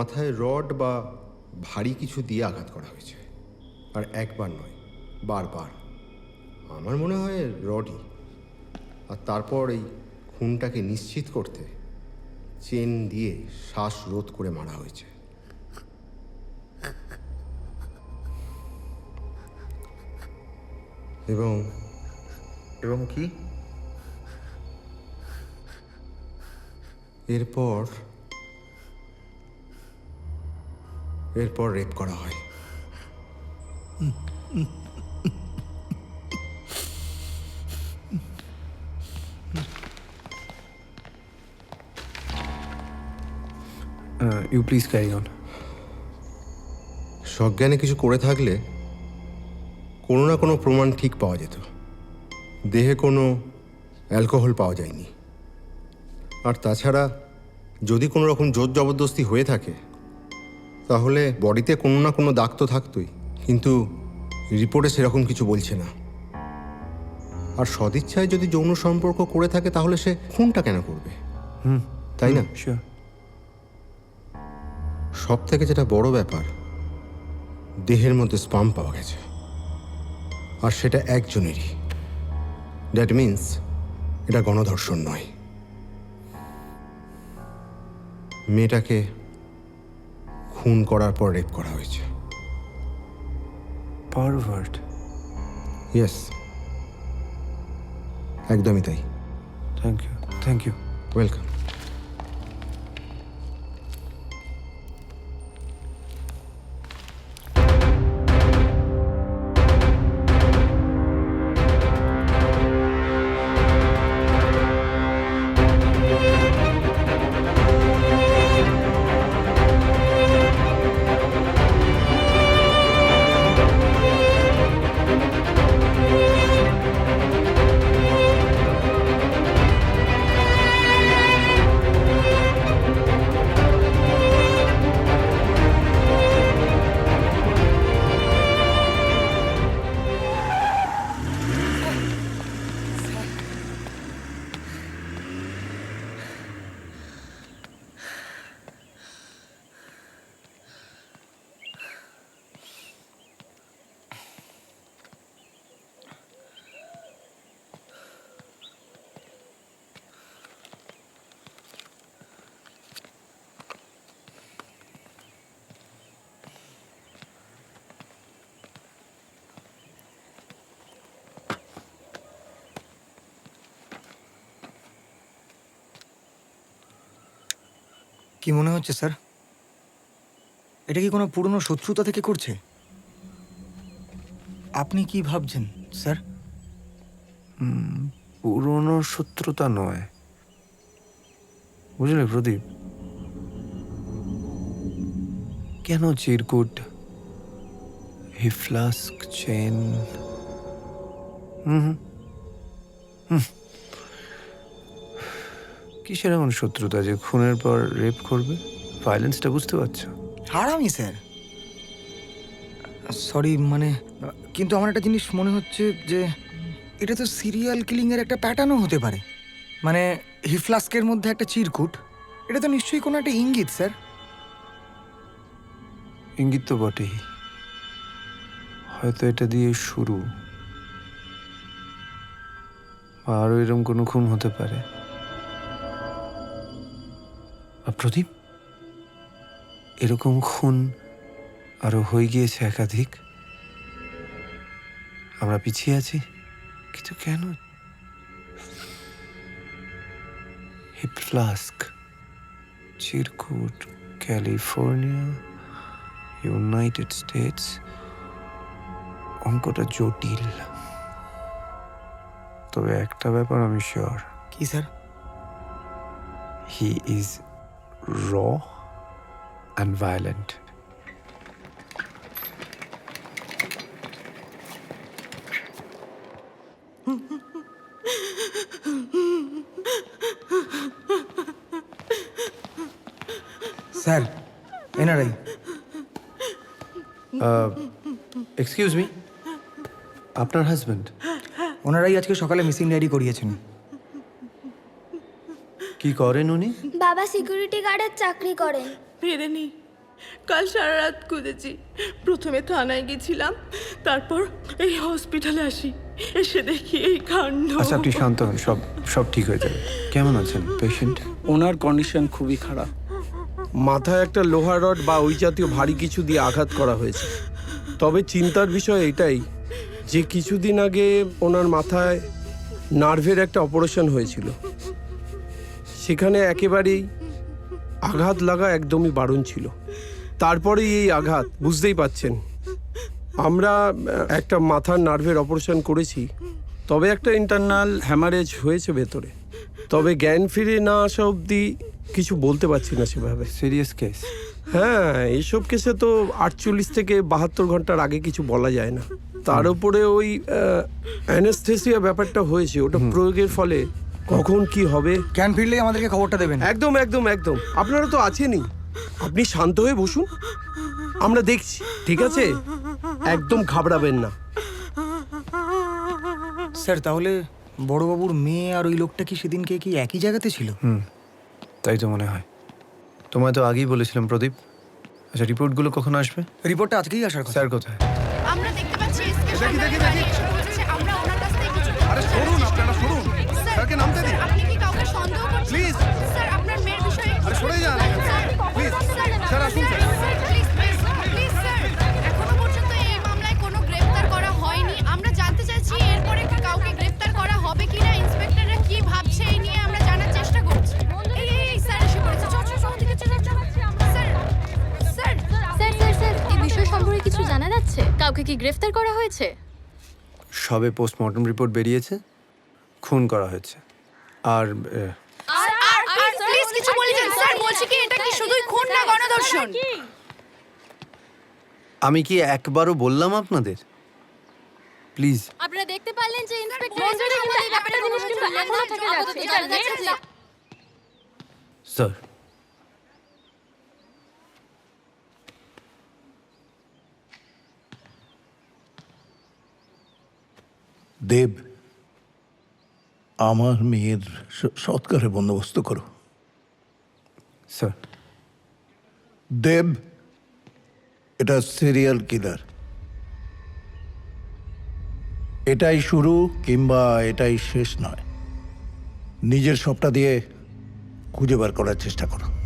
মাথায় রড বা ভারী কিছু দিয়ে আঘাত করা হয়েছে। আর একবার নয় বারবার। আমার মনে হয় রডই। আর তারপর এই খুনটাকে নিশ্চিত করতে চেন দিয়ে শ্বাস রোধ করে মারা হয়েছে। এবং এবং কি? এরপর এরপর রেপ করা হয়। ইউ প্লিজ ক্যারি অন সজ্ঞানে কিছু করে থাকলে কোনো না কোনো প্রমাণ ঠিক পাওয়া যেত। দেহে কোনো অ্যালকোহল পাওয়া যায়নি। আর তাছাড়া যদি কোনো রকম জোর জবরদস্তি হয়ে থাকে তাহলে বডিতে কোনো না কোনো দাগ তো থাকতোই। কিন্তু রিপোর্টে সেরকম কিছু বলছে না। আর সদিচ্ছায় যদি যৌন সম্পর্ক করে থাকে তাহলে সে খুনটা কেন করবে? হুম তাই না? সব থেকে যেটা বড় ব্যাপার দেহের মধ্যে স্পাম পাওয়া গেছে। আর সেটা একজনেরই। দ্যাট মিন্স এটা গণধর্ষণ নয়। মেয়েটাকে খুন করার পর রেপ করা হয়েছে। পারভার্ট ইয়েস একদমই তাই। Thank you thank you welcome কি মনে হচ্ছে, স্যার? এটা কি কোনো পুরনো শত্রুতা থেকে করছে? আপনি কি ভাবছেন, স্যার? পুরনো শত্রুতা নয়। বুঝলে, প্রদীপ? কেন চিরকুট? হি ফ্লাস্ক চেন হুম। হুম। কিসের এমন শত্রুতা যে খুনের পর রেপ করবে? ভায়োলেন্সটা বুঝতে পারছ? হারামি স্যার। সরি মানে কিন্তু আমার একটা জিনিস মনে হচ্ছে যে এটা তো সিরিয়াল কিলিংয়ের একটা প্যাটার্নও হতে পারে। মানে হিফ্লাস্কের মধ্যে একটা চিরকুট এটা তো নিশ্চয়ই কোনো একটা ইঙ্গিত স্যার। ইঙ্গিত তো বটেই। হয়তো এটা দিয়ে শুরু। বা আরও এরকম কোনো খুন হতে পারে। প্রদীপ? এরকম খুন আরও হয়ে গিয়েছে একাধিক। আমরা পিছিয়ে আছি কিন্তু কেন? হিপ ফ্লাস্ক চিরকুট ক্যালিফোর্নিয়া ইউনাইটেড স্টেটস অঙ্কটা জটিল। তবে একটা ব্যাপার আমি শিওর। কি sir? He is raw and violent sir এনারাই excuse me আপনার হাজব্যান্ড ওনারাই আজকে সকালে মিসিং ডায়েরি করিয়েছেন কি করেন উনি? বাবা সিকিউরিটি গার্ডের চাকরি করেন। ফেরেনি কাল সারা রাত খুঁজেছি প্রথমে থানায় গেছিলাম তারপর এই হসপিটালে আসি। এসে দেখি এই কাণ্ড। আচ্ছা আপনি শান্ত হন সব সব ঠিক হয়ে যাবে। কেমন আছেন পেশেন্ট ওনার কন্ডিশন খুবই খারাপ। মাথায় একটা লোহা রড বা ওই জাতীয় ভারী কিছু দিয়ে আঘাত করা হয়েছে। তবে চিন্তার বিষয় এটাই যে কিছুদিন আগে ওনার মাথায় নার্ভের একটা অপারেশন হয়েছিল। একেবারেই আঘাত লাগা একদমই বারণ ছিল। তারপরেই এই আঘাত বুঝতেই পাচ্ছেন। আমরা একটা মাথার নার্ভের অপারেশন করেছি। তবে একটা ইন্টারনাল হ্যামারেজ হয়েছে ভেতরে। তবে জ্ঞান ফিরে না আসা অবধি কিছু বলতে পারছি না সেভাবে। সিরিয়াস কেস হ্যাঁ এইসব কেসে তো আটচল্লিশ থেকে বাহাত্তর ঘণ্টার আগে কিছু বলা যায় না। তার উপরে ওই অ্যানেস্থেসিয়া ব্যাপারটা হয়েছে। ওটা প্রয়োগের ফলে কখন কি হবে? জ্ঞান ফিরলেই আমাদেরকে খবরটা দেবেন। একদম একদম একদম। আপনারা তো আছেনই। আপনি শান্ত হয়ে বসুন। আমরা দেখছি ঠিক আছে? একদম ঘাবড়াবেন না। স্যার তাহলে বড়বাবুর মেয়ে আর ওই লোকটা কি সেদিনকে কি একই জায়গাতে ছিল? হুম তাই তো মনে হয়। তোমায় তো আগেই বলেছিলাম প্রদীপ। আচ্ছা রিপোর্টগুলো কখন আসবে? রিপোর্টটা আজকেই আসার কথা। স্যার কোথায়? আমরা দেখতে পাচ্ছি এসকে সামনে গাড়ি এসে আমরা ওনার কাছ থেকে কিছু আরে সরুন আপনারা সরুন। স্যারকে নামতে দিন। আপনি কি কাউকে সন্দেহ করছেন? প্লিজ স্যার আপনার মেয়ের বিষয়ে আরে সরে যান প্লিজ স্যার আসুন sir please please please sir এখনও পর্যন্ত এই মামলায় কোনো গ্রেফতার করা হয়নি। আমরা জানতে চাইছি এরপরে কি কাউকে গ্রেফতার করা হবে কিনা ইন্সপেক্টররা কি ভাবছে এই নিয়ে আমরা জানার চেষ্টা করছি। এই এই, এই স্যার এসে পড়েছে। চল চল চল দিকে চল চল sir sir sir sir sir এই বিষয় সম্পর্কে কিছু জানা যাচ্ছে? কাউকে কি গ্রেফতার করা হয়েছে? সবে পোস্টমর্টম রিপোর্ট বেরিয়েছে। খুন করা হয়েছে। আর আর আর আর প্লিজ কিছু বলে স্যার বলছি কি এটা কি শুধুই খুন না গণধর্ষণ? আমি কি একবারও বললাম আপনাদের? প্লিজ আপনারা দেখতে পারলেন যে ইন্সপেক্টর এই ব্যাপারে জিনিস কিন্তু এখনও থেকে যাচ্ছে এটা যাচ্ছে স্যার দেব আমার মেয়ের সৎকারে সৎকারের বন্দোবস্ত করো। স্যার। দেব এটা সিরিয়াল কিলার এটাই শুরু কিংবা এটাই শেষ নয়। নিজের সবটা দিয়ে খুঁজে বার করার চেষ্টা করো।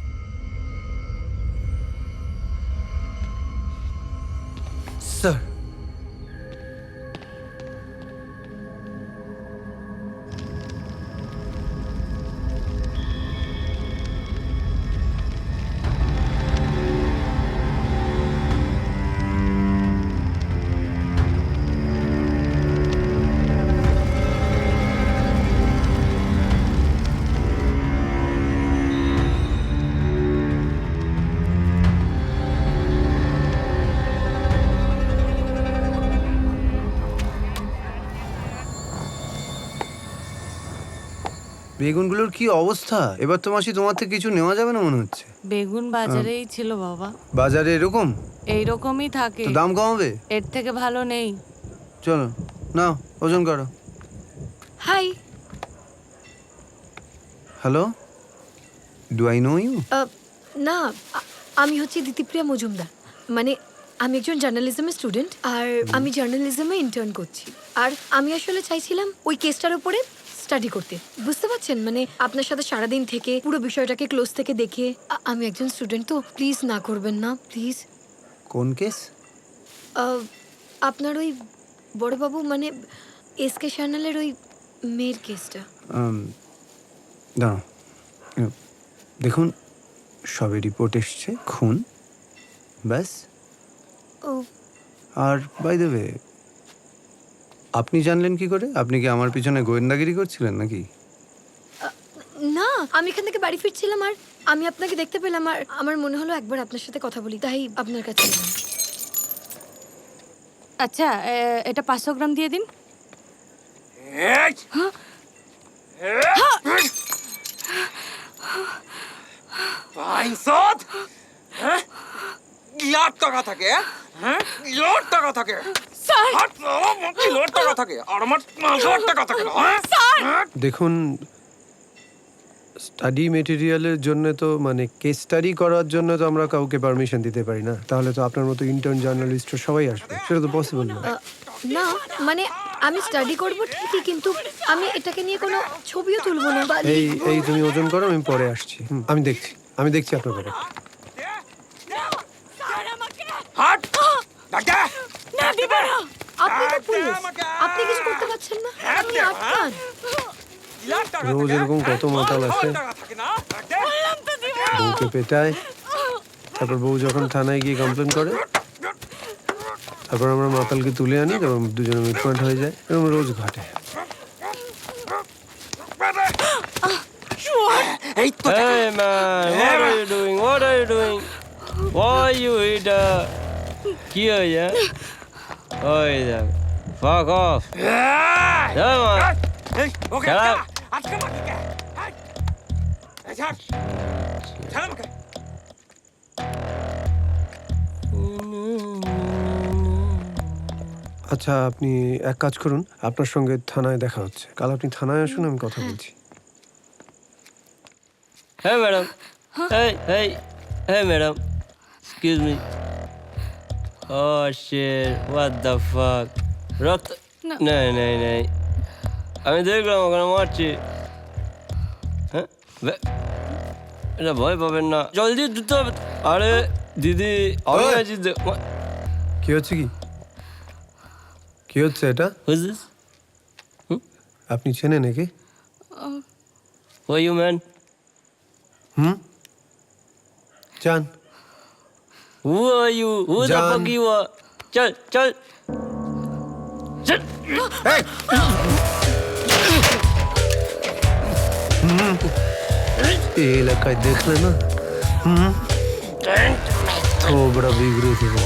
বেগুনগুলোর কি অবস্থা? এবার তো মাসি তোমার থেকে কিছু নেওয়া যাবে না মনে হচ্ছে। বেগুন বাজারেই ছিল বাবা। বাজারে এরকম? এইরকমই থাকে। তো দাম কমাবে? এর থেকে ভালো নেই। চলো নাও ওজন করো। Hi. Hello? Do I know you না আ- আমি হচ্ছে দিতিপ্রিয়া মজুমদার। মানে আমি একজন জার্নালিজমের স্টুডেন্ট আর আমি জার্নালিজমে ইন্টার্ন করছি। আর আমি আসলে চাইছিলাম ওই কেসটার উপরে স্টাডি করতে। বুঝতে পারছেন? মানে আপনার সাথে সারাদিন থেকে পুরো বিষয়টাকে ক্লোজ থেকে দেখে আ- আমি একজন স্টুডেন্ট তো প্লিজ না করবেন না প্লিজ কোন কেস আপনার ওই বড়বাবু মানে এস কে সান্যালের ওই মেয়ের কেসটা দাঁড়াও। উম, দেখুন সবে রিপোর্ট এসছে খুন ব্যাস। ও। আর বাই দেবে আপনি জানলেন কি করে? আপনি কি আমার পিছনে গোয়েন্দাগিরি করছিলেন নাকি? না আমি এখান থেকে বাড়ি ফিরছিলাম আর আমি আপনাকে দেখতে পেলাম আর আমার মনে হলো একবার আপনার সাথে কথা বলি তাই আপনার কাছে এলাম। আচ্ছা এ- এটা পাঁচশো গ্রাম দিয়ে দিন। আইনসদ হ্যাঁ? লাখ টাকা থাকে হ্যাঁ? টাকা থাকে। স্যার। লাখ টাকা থাকে আর আমার লাখ টাকা থাকে না হ্যাঁ? দেখুন স্টাডি মেটেরিয়ালের জন্য তো মানে কেস স্টাডি করার জন্য তো আমরা কাউকে পারমিশন দিতে পারি না। তাহলে তো আপনার মতো ইন্টার্ন জার্নালিস্ট সবাই আসবে। সেটা তো পসিবল না। না মানে আমি স্টাডি করব ঠিকই কিন্তু আমি এটাকে নিয়ে কোনো ছবিও তুলবো না বা এই এই তুমি ওজন করো আমি পরে আসছি। হুম, আমি দেখছি। আমি দেখছি আপনার ব্যাপারটা হাট ডাকে না দিবা না আপনি তো পুলিশ। আপনি কিছু করতে পারছেন না? আপনি আটকান রোজ এরকম কত মাতাল থাকে না? ডাকে বউকে পেটায় তারপর বউ যখন থানায় গিয়ে কমপ্লেন করে তারপর আমরা মাতালকে তুলে আনি এবং দুজনে মিটপয়েন্ট হয়ে যায়। এরকম রোজ ঘটে। Hey man, what are you doing? What are you doing? Why you hit uh, কি হয়েছে? ওই দেখ fuck off Come on. এই ওকে Shut আটকা up. আটকা মাকে কে? এই, এই ছাড়। ছাড় আমাকে। আচ্ছা আপনি এক কাজ করুন আপনার সঙ্গে থানায় দেখা হচ্ছে। কাল আপনি থানায় আসুন আমি কথা বলছি। হ্যাঁ madam. Hey, hey, hey madam. Excuse me. Oh shit, what the fuck? রক্ত নেই নেই নেই আমি দেখলাম ওখানে মারছি। হ্যাঁ? এটা ভয় পাবেন না। জলদি দিতে হবে। আরে দিদি আমি আছি কি হচ্ছে কি? কি হচ্ছে এটা? আপনি চেনেন নাকি Who are you man? হুম? চান। Who are you? Who the John. fuck you are? চল চল চল এই এলাকায় দেখলে না হুম থোবড়া বিগড়ে দেবো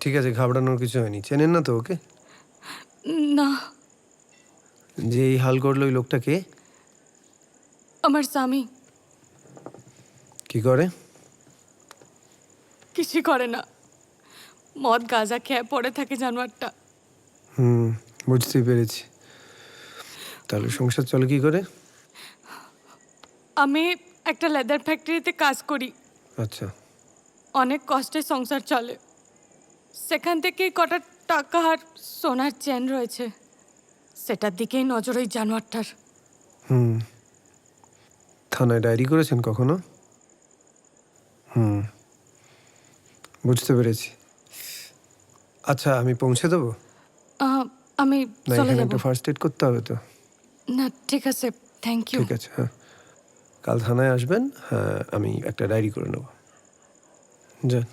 ঠিক আছে ঘাবড়ানোর কিছু হয়নি। চেনেন না তো ওকে? না। যে এই হাল করল ওই লোকটা কে? আমার স্বামী। কি করে? কিছু করে না। মদ গাঁজা খেয়ে পড়ে থাকে জানোয়ারটা। হুম বুঝতে পেরেছি। তাহলে সংসার চলে কি করে? আমি একটা লেদার ফ্যাক্টরিতে কাজ করি। আচ্ছা। অনেক কষ্টে সংসার চলে। সেখান থেকে কটা টাকা আর সোনার চেন রয়েছে। সেটার দিকেই নজর ওই জানোয়ারটার। হুম। থানায় ডায়েরি করেছেন কখনো? হুম। বুঝতে পেরেছি। আচ্ছা আমি পৌঁছে দেবো? আহ, আমি না চলে এখানে যাব। একটা ফার্স্ট এড করতে হবে তো। না ঠিক আছে থ্যাংক ইউ ঠিক আছে হ্যাঁ। কাল থানায় আসবেন হ্যাঁ আমি একটা ডায়েরি করে নেব। যান।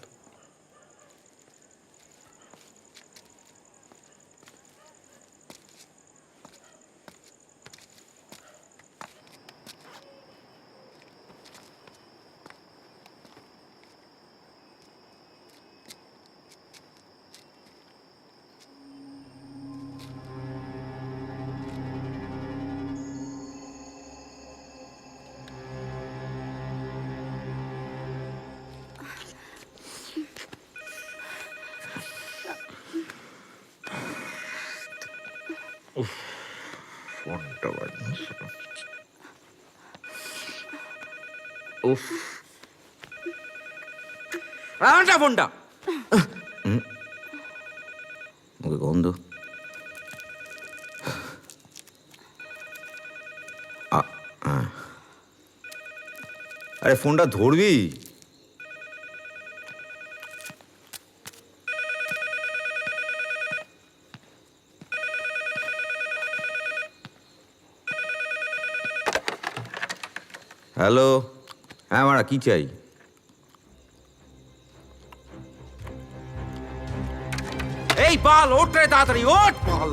ফোনটা বাজছে উফ আনটা ফোনটা মুখে গন্ধ আ- আ। আরে ফোনটা ধরবি হ্যালো। হ্যাঁ মারা কি চাই? এই পাল ওঠ রে তাড়াতাড়ি ওঠ! পাল